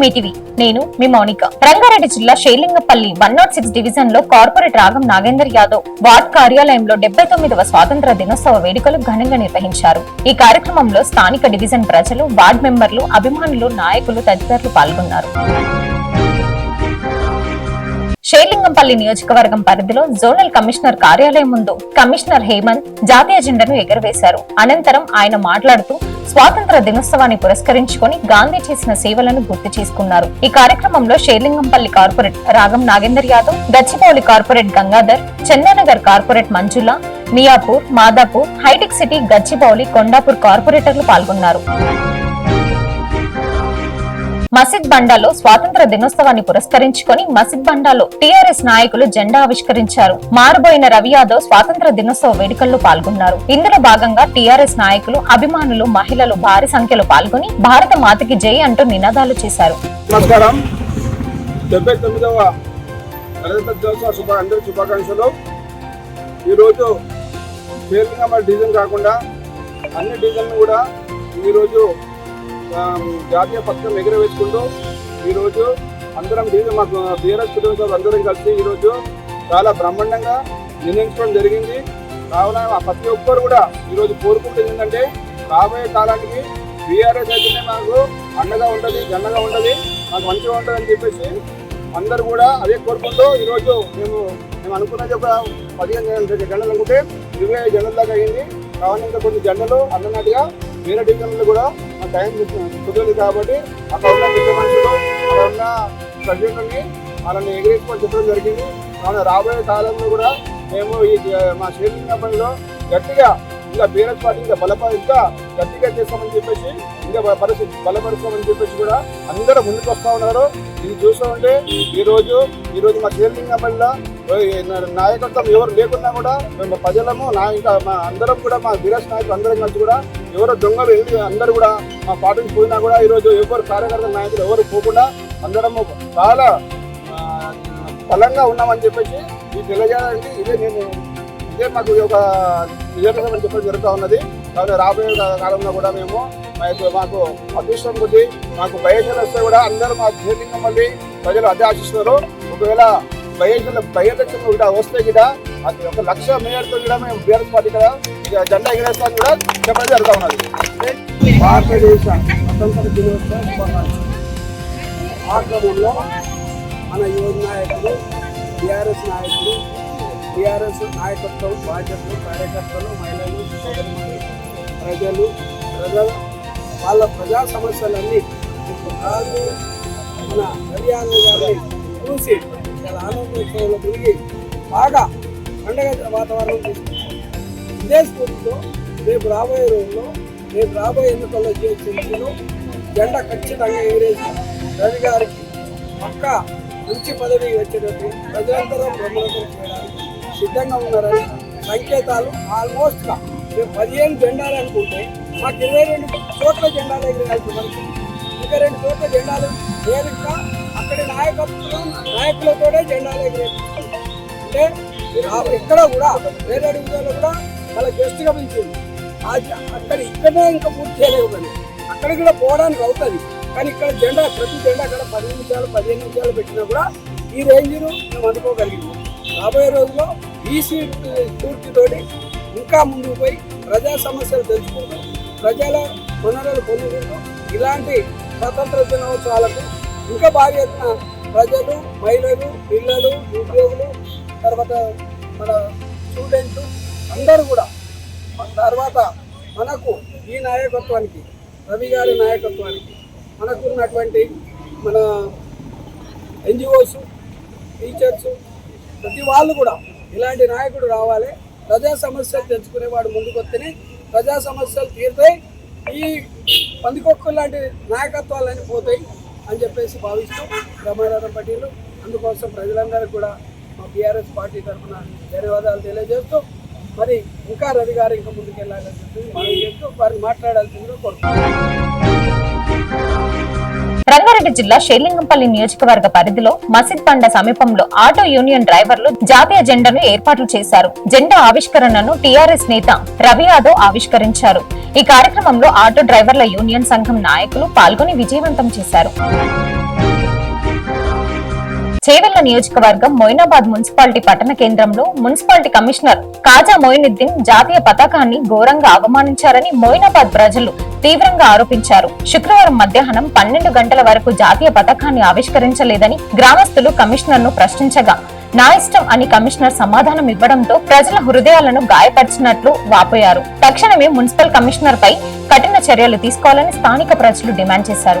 Welcome ETV నేను మీ మౌనిక. రంగారెడ్డి జిల్లా షేలింగపల్లి one not six డివిజన్లో కార్పొరేట్ రాగం నాగేందర్ యాదవ్ వార్డ్ కార్యాలయంలో డెబ్బై తొమ్మిదవ స్వాతంత్ర దినోత్సవ వేడుకలు ఘనంగా నిర్వహించారు. ఈ కార్యక్రమంలో స్థానిక డివిజన్ ప్రజలు వార్డ్ మెంబర్లు అభిమానులు నాయకులు తదితరులు పాల్గొన్నారు. షేర్లింగంపల్లి నియోజకవర్గం పరిధిలో జోనల్ కమిషనర్ కార్యాలయం ముందు కమిషనర్ హేమంత్ జాతీయ జెండాను ఎగరవేశారు. అనంతరం ఆయన మాట్లాడుతూ స్వాతంత్ర దినోత్సవాన్ని పురస్కరించుకొని గాంధీ చేసిన సేవలను గుర్తు చేసుకున్నారు. ఈ కార్యక్రమంలో Sherlingampally corporate Ragam Nagender Yadav Gachibowli corporate Gangadhar Chandanagar corporate Manjula Miyapur Madhapur hitech city Gachibowli Kondapur కార్పొరేటర్లు పాల్గొన్నారు. మసిద్ బండాలో స్వాతంత్ర దినోత్సవాన్ని పురస్కరించుకొని మసిద్ బండాలో టీఆర్ఎస్ నాయకులు జెండా ఆవిష్కరించారు. మారుబోయిన రవి యాదవ్ స్వాతంత్ర దినోత్సవ వేడుకల్లో పాల్గొన్నారు. ఇందులో భాగంగా టీఆర్ఎస్ నాయకులు అభిమానులు మహిళలు భారీ సంఖ్యలో పాల్గొని భారత మాతకి జై అంటూ నినాదాలు చేశారు. ఈరోజు కాకుండా అన్ని డివిజన్లు కూడా ఈరోజు జాతీయ పథకం ఎగురవేసుకుంటూ ఈరోజు అందరం మాకు బీఆర్ఎస్ కుటుంబ అందరం కలిసి ఈరోజు చాలా బ్రహ్మాండంగా నిర్ణయించడం జరిగింది. కావున ప్రతి ఒక్కరు కూడా ఈరోజు కోరుకుంటుంది ఏంటంటే రాబోయే కాలానికి బీఆర్ఎస్ అయితేనే మాకు అండగా ఉంటుంది జండగా ఉంటుంది మాకు మంచిగా ఉంటుంది అని చెప్పేసి అందరు కూడా అదే కోరుకుంటూ ఈరోజు మేము మేము అనుకున్నది ఒక పదిహేను జన- జెండలు అనుకుంటే ఇరవై ఐదు జెండల దాకా అయింది. కావాలి ఇంకా కొన్ని జెండలు అన్నట్టుగా వేరే డివిజన్లు కూడా టైం కుదరదు కాబట్టి అక్కడ ఉన్న పెద్ద మనుషులు అక్కడ ఉన్న ప్రజలని వాళ్ళని ఎగిరేసుకొని చెప్పడం జరిగింది. కావున రాబోయే కాలంలో కూడా మేము ఈ మా షేరింగ్ కంపెనీలో గట్టిగా ఇంకా బీఆర్ఎస్ పార్టీ ఇంకా బలప ఇంకా గట్టిగా చేస్తామని చెప్పేసి ఇంకా పరిస్థితి బలపరుస్తామని చెప్పేసి కూడా అందరూ ముందుకు వస్తూ ఉన్నారు. ఇది చూస్తూ ఉంటే ఈరోజు ఈరోజు మా షేరింగ్ కంపెనీలో నాయకత్వం ఎవరు లేకున్నా కూడా మేము ప్రజలము నా ఇంకా మా అందరం కూడా మా ధీరస్ నాయకులు అందరం కలిసి కూడా ఎవరో దొంగలు వెళ్ళి అందరూ కూడా మా పార్టీకి పోయినా కూడా ఈరోజు ఎవరు కార్యకర్త నాయకులు ఎవరు పోకుండా అందరము చాలా బలంగా ఉన్నామని చెప్పేసి ఇది తెలియజేయడానికి ఇదే నేను ఇదే మాకు ఒక విజయనగరం అని చెప్పడం జరుగుతూ ఉన్నది. కాబట్టి రాబోయే కాలంలో కూడా మేము మాకు మాకు అదృష్టం కొద్ది మాకు బయటలు వస్తే కూడా అందరూ మా జీవితంగా మళ్ళీ ప్రజలు అదే ఆశిస్తున్నారు. ఒకవేళ బయట బయటకు కూడా వస్తే కూడా అది ఒక లక్ష మేయర్తో కూడా మేము బీఆర్ఎస్ పార్టీ కదా. జెండా ఎగరేస్తాను కూడా చెప్పడం జరుగుతూ ఉన్నది. భారతదేశ స్వతంత్ర దినోత్సవ శుభాకాంక్షలు మన యువ నాయకులు టీఆర్ఎస్ నాయకులు టీఆర్ఎస్ నాయకత్వం బాధ్యతలు కార్యకర్తలు మహిళలు సోదరులు ప్రజలు ప్రజలు వాళ్ళ ప్రజా సమస్యలన్నీ మన హర్యానా గారిని చూసి చాలా ఆనందోత్సవంలో తిరిగి బాగా పండగ వాతావరణం తీసుకుంటాం ఇదే స్ఫూర్తితో రేపు రాబోయే రోజుల్లో రేపు రాబోయే ఎన్నికల్లో చేసిన జెండా ఖచ్చితంగా ఎగిరేసి రవి గారికి పక్క మంచి పదవి వచ్చేటట్టు ప్రజలందరూ బ్రహ్మరథం చేయడానికి సిద్ధంగా ఉన్నారని సంకేతాలు ఆల్మోస్ట్ మేము పదిహేను జెండాలు అనుకుంటే మాకు ఇరవై రెండు చోట్ల జెండాలు ఎగిరేయాల్సి మనకి ఇంకా రెండు చోట్ల జెండాలు వేరుగా అక్కడి నాయకత్వం నాయకులతోనే జెండాలు ఎగిరేపించుకుంటాం అంటే ఇక్కడ కూడా వేరే డివిజన్లో కూడా వాళ్ళ గెస్ట్గా పిలిచింది ఆ అక్కడ ఇక్కడనే ఇంకా పూర్తి చేయలేకపోయింది అక్కడ కూడా పోవడానికి అవుతుంది. కానీ ఇక్కడ జెండా ప్రతి జెండా అక్కడ పది నిమిషాలు పదిహేను నిమిషాలు పెట్టినా కూడా ఈ రేంజ్ను మేము అందుకోగలిగింది రాబోయే రోజుల్లో ఈ సీట్ ఇంకా ముందుకు పోయి ప్రజా సమస్యలు తెలుసుకుంటూ ప్రజల వనరులు పొందుకుంటూ ఇలాంటి స్వతంత్ర దినోత్సవాలకు ఇంకా బాగా ఎత్తున ప్రజలు మహిళలు పిల్లలు ఉద్యోగులు తర్వాత మన స్టూడెంట్లు అందరూ కూడా తర్వాత మనకు ఈ నాయకత్వానికి రవి గారి నాయకత్వానికి మనకున్నటువంటి మన ఎన్జిఓస్ టీచర్స్ ప్రతి వాళ్ళు కూడా ఇలాంటి నాయకుడు రావాలి. ప్రజా సమస్యలు తెలుసుకునేవాడు ముందుకు వస్తేనే ప్రజా సమస్యలు తీరుతాయి. ఈ పందికొక్కు లాంటి నాయకత్వాలన్నీ పోతాయి. అని చెప్పేసి భావిస్తూ బ్రహ్మారాధం పటీలు అందుకోసం ప్రజలందరూ కూడా మా బీఆర్ఎస్ పార్టీ తరఫున ధన్యవాదాలు తెలియజేస్తూ మరి ఇంకా రవి గారు ఇంకా ముందుకెళ్ళాలని చెప్పి మనం చెప్తూ వారిని మాట్లాడాల్సిందిగా కోరుతున్నాం రంగారెడ్డి జిల్లా షేర్లింగంపల్లి నియోజకవర్గ పరిధిలో మసిద్ పండ సమీపంలో ఆటో యూనియన్ డ్రైవర్లు జాతీయ జెండాను ఏర్పాట్లు చేశారు. జెండా ఆవిష్కరణను టీఆర్ఎస్ నేత రవి యాదవ్ ఆవిష్కరించారు. ఈ కార్యక్రమంలో ఆటో డ్రైవర్ల యూనియన్ సంఘం నాయకులు పాల్గొని విజయవంతం చేశారు. చేవెళ్ళ నియోజకవర్గం మొయినాబాద్ మున్సిపాలిటీ పట్టణ కేంద్రంలో మున్సిపాలిటీ కమిషనర్ కాజా మొయినుద్దీన్ జాతీయ పతాకాన్ని ఘోరంగా అవమానించారని మొయినాబాద్ ప్రజలు తీవ్రంగా ఆరోపించారు. శుక్రవారం మధ్యాహ్నం పన్నెండు గంటల వరకు జాతీయ పతాకాన్ని ఆవిష్కరించలేదని గ్రామస్తులు కమిషనర్ను ప్రశ్నించగా నా ఇష్టం అని కమిషనర్ సమాధానం ఇవ్వడంతో ప్రజల హృదయాలను గాయపరిచినట్లు వాపోయారు. తక్షణమే మున్సిపల్ కమిషనర్ పై కఠిన చర్యలు తీసుకోవాలని స్థానిక ప్రజలు డిమాండ్ చేశారు.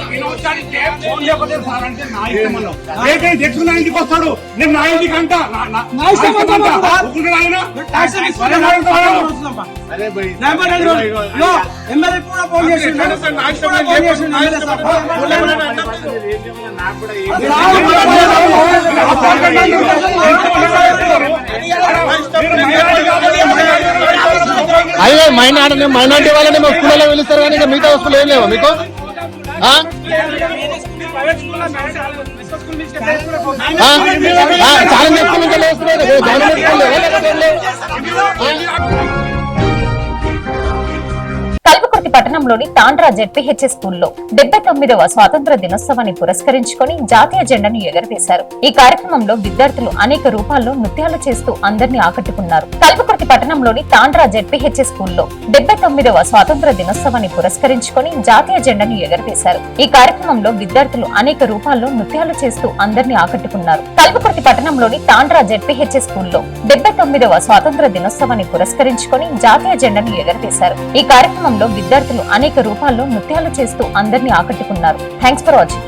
ఏకైనా తెచ్చుకున్న ఇంటికి వస్తాడు నేను నా ఇంటికి అంట నా- నా- నా ఇష్టం అంట. ఒప్పుకుంటాడా ఆయన? నా ఇష్టం నేను చెప్పను. నా ఇష్టం అయ్యే మైనార్టీ మైనార్టీ వాళ్ళని మా స్కూల్లో పిలుస్తారు కానీ ఇక మిగతా వస్తువులు ఏం లేవా మీకు ఆ? చాలా ఎక్కువ పట్టణంలోని తాండ్రా జెడ్పీహెచ్ఎస్ స్కూల్లో డెబ్బై తొమ్మిదవ స్వాతంత్ర దినోత్సవాన్ని పురస్కరించుకుని జాతీయ జెండాను ఎగరవేశారు. ఈ కార్యక్రమంలో విద్యార్థులు అనేక రూపాల్లో నృత్యాలు చేస్తూ అందరినీ ఆకట్టుకున్నారు. కల్పకుర్తి పట్టణంలోని తాండ్రా జెడ్పీహెచ్ఎస్ స్కూల్లో డెబ్బై తొమ్మిదవ స్వాతంత్ర దినోత్సవాన్ని పురస్కరించుకుని జాతీయ జెండాను ఎగరవేశారు. ఈ కార్యక్రమంలో విద్యార్థులు అనేక రూపాల్లో నృత్యాలు చేస్తూ అందరినీ ఆకట్టుకున్నారు. కల్పకుర్తి పట్టణంలోని తాండ్రా జెడ్పీహెచ్ఎస్ స్కూల్లో డెబ్బై తొమ్మిదవ స్వాతంత్ర దినోత్సవాన్ని పురస్కరించుకుని జాతీయ జెండాను ఎగరవేశారు. ఈ కార్యక్రమంలో విద్యార్థులు అనేక రూపాల్లో నృత్యాలు చేస్తూ అందరినీ ఆకట్టుకున్నారు. Thanks for watching.